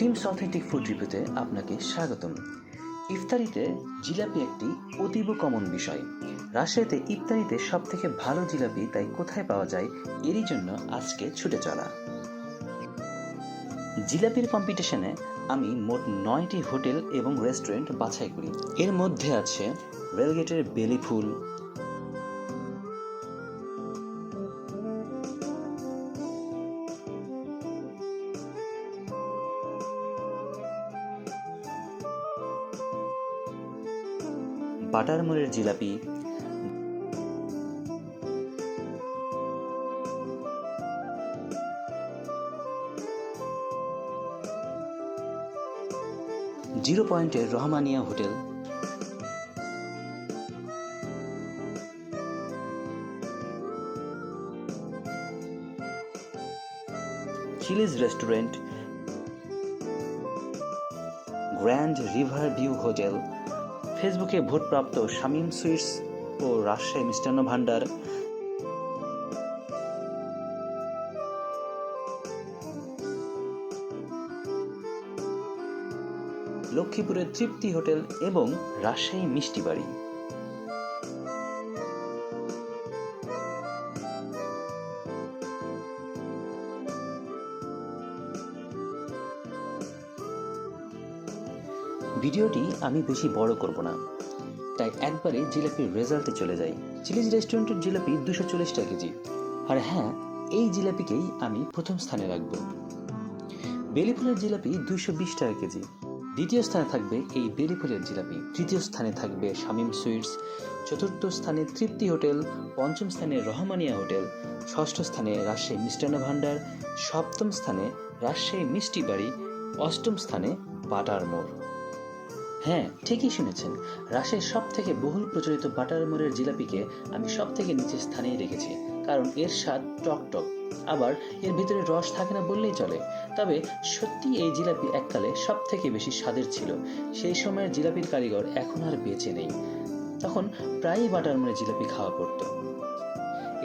Teams authentic food রিভিউতে আপনাকে স্বাগতম। ইফতারিতে জিলাপি একটি অতীব কমন বিষয়। রাজশাহীতে ইফতারিতে সব থেকে ভালো জিলাপি তাই কোথায় পাওয়া যায় এরই জন্য আজকে ছুটে চলা। জিলাপির কম্পিটিশনে আমি মোট নয়টি হোটেল এবং রেস্টুরেন্ট বাছাই করি। এর মধ্যে আছে রেলগেটের বেলি ফুল বাটারমোরের জিলাপি। জিরো পয়েন্টের Rahmania hotel. Chili's restaurant. Grand river view hotel. ফেসবুকে ভোটপ্রাপ্ত শামীম সুইটস ও রাজশাহী মিষ্টান্ন ভাণ্ডার। লক্ষ্মীপুরের তৃপ্তি হোটেল এবং রাজশাহী মিষ্টি বাড়ি। ভিডিওটি আমি বেশি বড় করব না। তাই একবারে জিলাপির রেজাল্টে চলে যাই। চিলিজ রেস্টুরেন্টের জিলাপি দুশো চল্লিশ টাকা কেজি। আর হ্যাঁ এই জিলাপিকেই আমি প্রথম স্থানে রাখব। বেলিফুলের জিলাপি দুইশো বিশ টাকা কেজি। দ্বিতীয় স্থানে থাকবে এই বেলিফুলের জিলাপি। তৃতীয় স্থানে থাকবে শামীম সুইটস। চতুর্থ স্থানে তৃপ্তি হোটেল। পঞ্চম স্থানে রহমানিয়া হোটেল। ষষ্ঠ স্থানে রাজশাহী মিষ্টান্ন ভাণ্ডার। সপ্তম স্থানে রাজশাহী মিষ্টি বাড়ি। অষ্টম স্থানে বাটার মোড়। হ্যাঁ ঠিকই শুনেছেন। রাজশাহীর সব থেকে বহুল প্রচলিত বাটার মোড়ের জিলাপিকে আমি সব থেকে নিচের স্থানেই রেখেছি, কারণ এর স্বাদ টক টক। আবার এর ভিতরে রস থাকে না বললেই চলে। তবে সত্যি এই জিলাপি এককালে সব থেকে বেশি স্বাদের ছিল। সেই সময়ের জিলাপির কারিগর এখন আর বেঁচে নেই। তখন প্রায়ই বাটার মোড়ে জিলাপি খাওয়া পড়তো।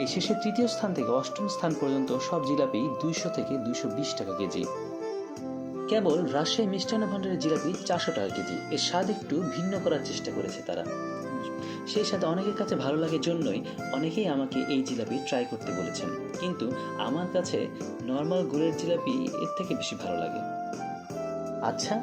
এই শেষে তৃতীয় স্থান থেকে অষ্টম স্থান পর্যন্ত সব জিলাপি দুইশো থেকে দুইশো বিশ টাকা কেজি। কেবল রাজশাহী মিষ্টান্ন ভাণ্ডারের জিলাপি চারশো টাকা কেজি। এর স্বাদ একটু ভিন্ন করার চেষ্টা করেছে তারা। সেই সাথে অনেকের কাছে ভালো লাগে জন্যই অনেকেই আমাকে এই জিলাপি ট্রাই করতে বলেছেন। কিন্তু আমার কাছে নর্মাল গুড়ের জিলাপি এর থেকে বেশি ভালো লাগে। আচ্ছা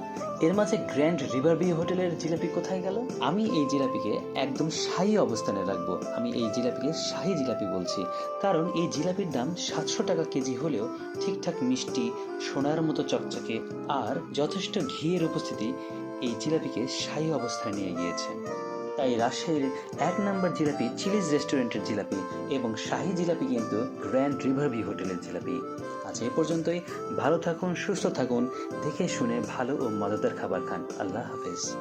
এর মাঝে গ্র্যান্ড রিভার ভিউ হোটেলের জিলাপি কোথায় গেল? আমি এই জিলাপিকে একদম শাহী অবস্থানে রাখব। আমি এই জিলাপিকে শাহী জিলাপি বলছি। কারণ এই জিলাপির দাম সাতশো টাকা কেজি হলেও ঠিকঠাক মিষ্টি, সোনার মতো চকচকে, আর যথেষ্ট ঘিয়ের উপস্থিতি এই জিলাপিকে শাহী অবস্থায় নিয়ে গিয়েছে। তাই রাজশাহীর এক নম্বর জিলাপি চিলিজ রেস্টুরেন্টের জিলাপি এবং শাহী জিলাপি কিন্তু গ্র্যান্ড রিভার ভিউ হোটেলের জিলাপি। আজ এ পর্যন্তই। ভালো থাকুন, সুস্থ থাকুন, দেখে শুনে ভালো ও মজাদার খাবার খান। আল্লাহ হাফেজ।